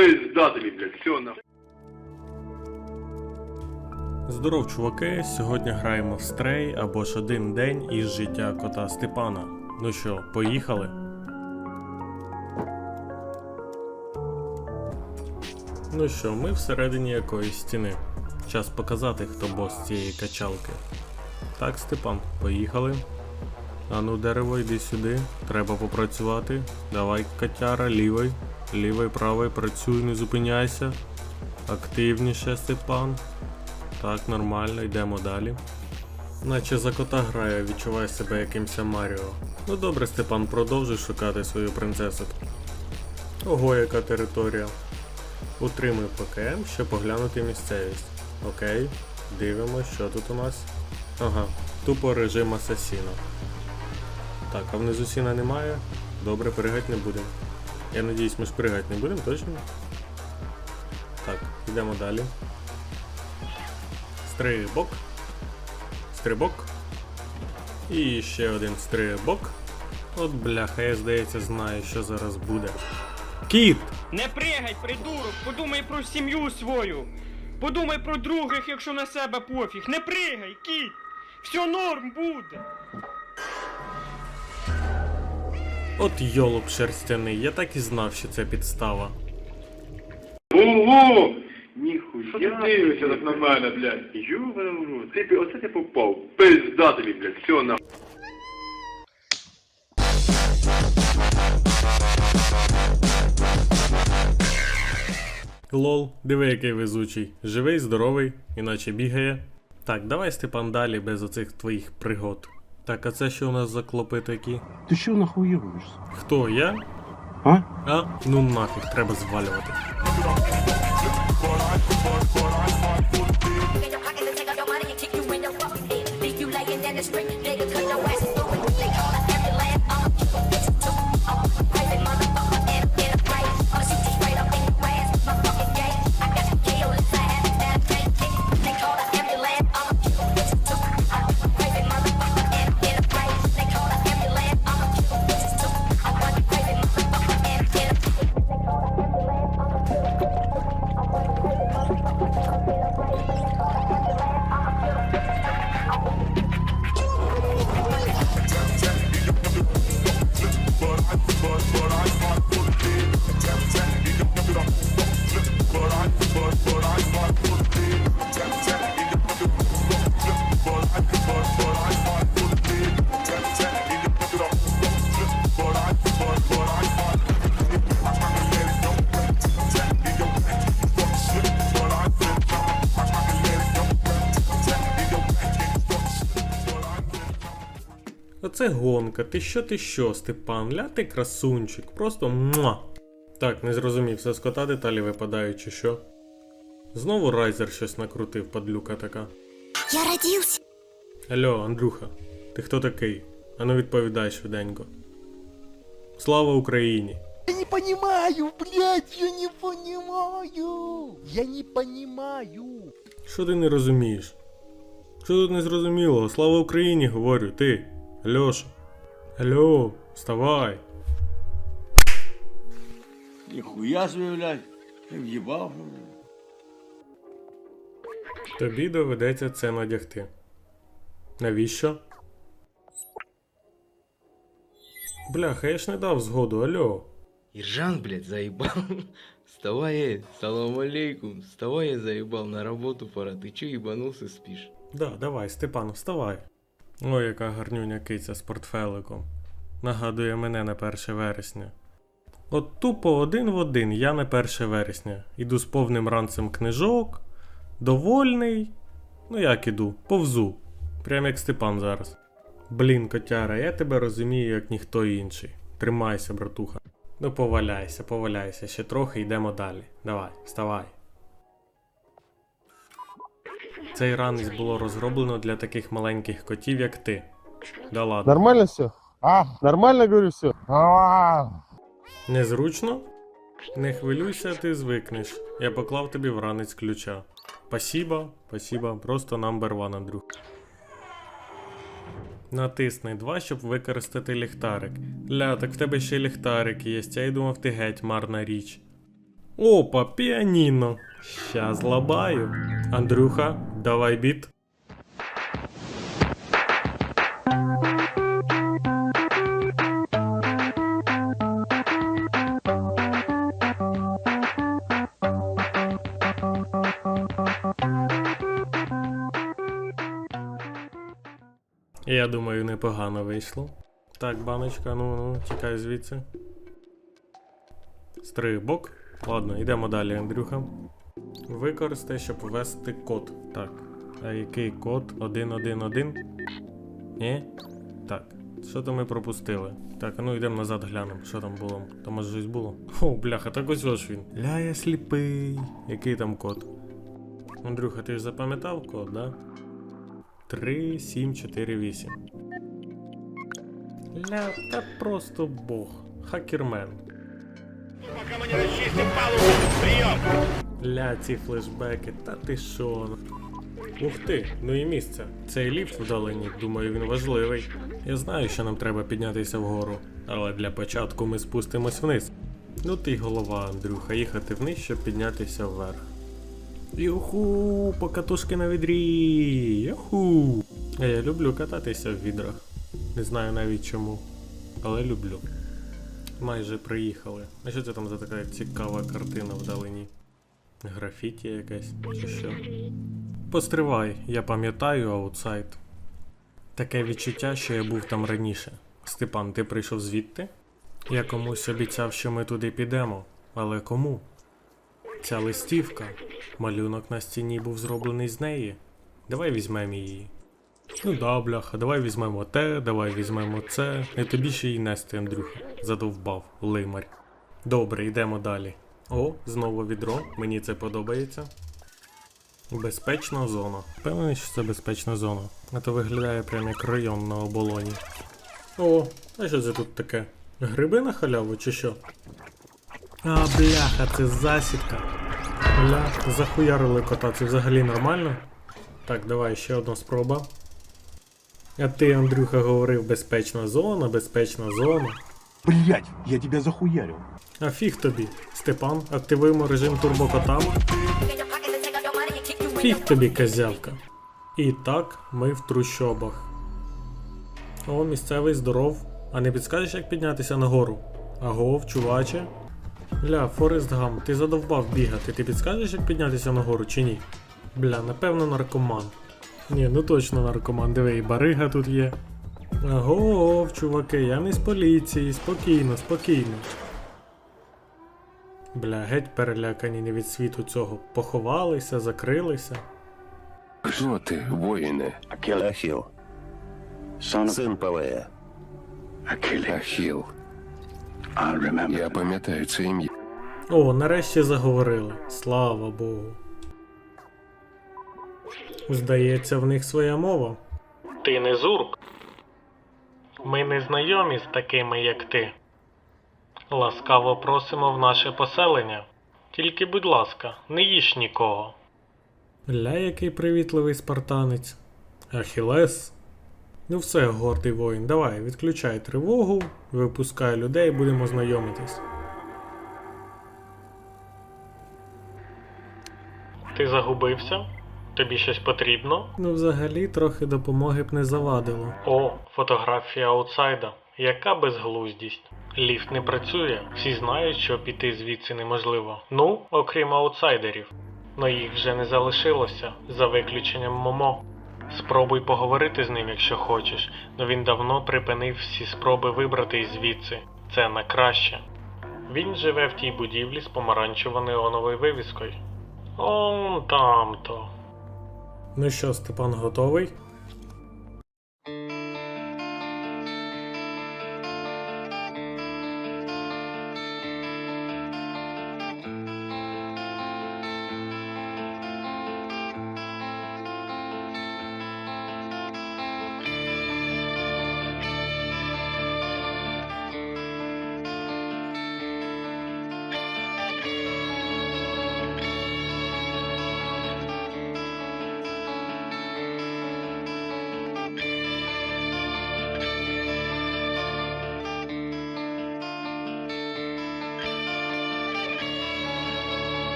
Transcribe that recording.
Пизда тобі, блядь, все нахуй. Здоров, чуваки! Сьогодні граємо в стрей або ж один день із життя кота Степана. Ну що, поїхали? Ну що, ми всередині якоїсь стіни. Час показати, хто бос цієї качалки. Так, Степан, поїхали. Ану, дерево, йди сюди. Треба попрацювати. Давай, котяра, лівий. Лівий, правий, працюй, не зупиняйся. Активніше, Степан. Так, нормально, йдемо далі. Наче за кота грає, відчуває себе якимся Маріо. Ну добре, Степан, продовжуй шукати свою принцесу. Ого, яка територія. Утримуй ПКМ, щоб поглянути місцевість. Окей, дивимось, що тут у нас. Ага, тупо режим асасіна. Так, а внизу сіна немає. Добре, пригати не будемо. Я надіюсь, ми ж пригати не будемо, точно? Так, йдемо далі. Стрибок. Стрибок. І ще один стрибок. От бляха, я здається знаю, що зараз буде. Кіт! Не пригай, придурок, подумай про сім'ю свою. Подумай про других, якщо на себе пофіг. Не пригай, кіт! Все норм буде. От йолоп шерстяний, я так і знав, що це підстава. Ого! Ніхуя. Що ти дивишся так на мене, блядь? В. Ти, оце ти попав. Пизда тобі, блядь, все нахуй. Лол, диви, який везучий. Живий, здоровий, іначе бігає. Так, давай, Степан, далі без оцих твоїх пригод. Так, а це що у нас за клопи такі? Ты чё нахуируешься? Хто я? А? А, ну нафіг, треба звалювати. in your pocket and take out your money and kick you in your fucking head. Leave you laying in the street, Оце гонка. Ти що, ти що, Степан? Ля ти красунчик. Просто муа. Так, не зрозумів, все з кота деталі випадають, чи що? Знову райзер щось накрутив, падлюка така. Я родился. Алло, Андрюха, ти хто такий? Ану відповідай швиденько. Слава Україні! Я не понимаю, блядь, я не понимаю. Я не понимаю. Що ти не розумієш? Що тут не зрозуміло? Слава Україні, говорю, ти. Альоша. Алло, вставай. Нихуя себе, блядь. Ты въебал, что ли? Тобі доведеться це надягти. Навіщо? Бляха, я ж не дав згоду, альо. Ержан, блядь, заебал. Вставай, э, салам алейкум. Вставай, я заебал, на работу пора. Ты чё ебанулся, спишь? Да, давай, Степан, вставай. Ой, яка гарнюня киця з портфеликом. Нагадує мене на 1 вересня. От тупо один в один, я на 1 вересня. Іду з повним ранцем книжок, довольний. Ну як іду, повзу. Прям як Степан зараз. Блін, котяра, я тебе розумію, як ніхто інший. Тримайся, братуха. Ну поваляйся, поваляйся, ще трохи йдемо далі. Давай, вставай. Цей ранець було розроблено для таких маленьких котів, як ти. Да ладно. Нормально все? А, нормально говорю все? А, Незручно? Не хвилюйся, ти звикнеш. Я поклав тобі в ранець ключа. Спасибо, спасибо, просто number one, Андрюх. Натисни 2, щоб використати ліхтарик. Ля, так в тебе ще ліхтарик є, я й думав, ти геть марна річ. Опа, піаніно. Ща злабаю. Андрюха, давай біт. Я думаю, непогано вийшло. Так, баночка, ну ну, тікай звідси. Стрибок. Ладно, йдемо далі, Андрюха. Використай, щоб ввести код. Так. А який код? 111? Ні? Так. Що то ми пропустили? Так, а ну йдемо назад глянемо, що там було. Там може щось було. О, бляха, так ось ось він. Ля, я сліпий. Який там код? Андрюха, ти ж запам'ятав код, да? 3, 7, 4, 8. Ля, та просто бог. Хакермен. Ля, ці флешбеки, та ти шо? Ух ти, ну і місце. Цей ліфт вдалині, думаю, він важливий. Я знаю, що нам треба піднятися вгору, але для початку ми спустимось вниз. Ну ти голова, Андрюха, їхати вниз, щоб піднятися вверх. Юху, покатушки на відрі. Юху. А я люблю кататися в відрах. Не знаю навіть чому, але люблю. Майже приїхали. А що це там за така цікава картина вдалині? Графіті якесь чи що? Постривай, я пам'ятаю аутсайд. Таке відчуття, що я був там раніше. Степан, ти прийшов звідти? Я комусь обіцяв, що ми туди підемо. Але кому? Ця листівка. Малюнок на стіні був зроблений з неї. Давай візьмемо її. Ну да, бляха, давай візьмемо те, давай візьмемо це. І тобі ще й нести, Андрюха. Задовбав, лимарь. Добре, йдемо далі. О, знову відро, мені це подобається. Безпечна зона. Впевнений, що це безпечна зона. А то виглядає прямо як район на оболоні. О, а що це тут таке? Гриби на халяву чи що? А, бляха, це засідка. Бля, захуярили кота, це взагалі нормально? Так, давай ще одна спроба. А ти, Андрюха, говорив безпечна зона, безпечна зона. Блять, я тебя захуярил. А фіг тобі. Степан, активуємо режим турбокота. in your pockets and take out your money and kick you in Фіг тобі, козявка. І так, ми в трущобах. О, місцевий здоров. А не підскажеш, як піднятися нагору? Агов, чуваче. Бля, Форест Гам, ти задовбав бігати. Ти підскажеш, як піднятися нагору чи ні? Бля, напевно, наркоман. Ні, ну точно наркоман. Диви, і барига тут є. Агов, чуваки, я не з поліції, спокійно, спокійно. Бля, геть перелякані не від світу цього. Поховалися, закрилися. Хто ти, воїне? Ахил. Син Палея. Ахіл. Я пам'ятаю це ім'я. О, нарешті заговорили. Слава Богу. Здається, в них своя мова. Ти не зурк. Ми не знайомі з такими, як ти. Ласкаво просимо в наше поселення. Тільки, будь ласка, не їж нікого. Ля, який привітливий спартанець. Ахілес. Ну все, гордий воїн, давай, відключай тривогу, випускай людей, будемо знайомитись. Ти загубився? Тобі щось потрібно? Ну, взагалі, трохи допомоги б не завадило. О, фотографія аутсайда. Яка безглуздість. Ліфт не працює, всі знають, що піти звідси неможливо. Ну, окрім аутсайдерів. Но їх вже не залишилося, за виключенням Момо. Спробуй поговорити з ним, якщо хочеш, но він давно припинив всі спроби вибрати звідси. Це на краще. Він живе в тій будівлі з помаранчево-неоновою вивіскою. Он там то. Ну що, Степан готовий?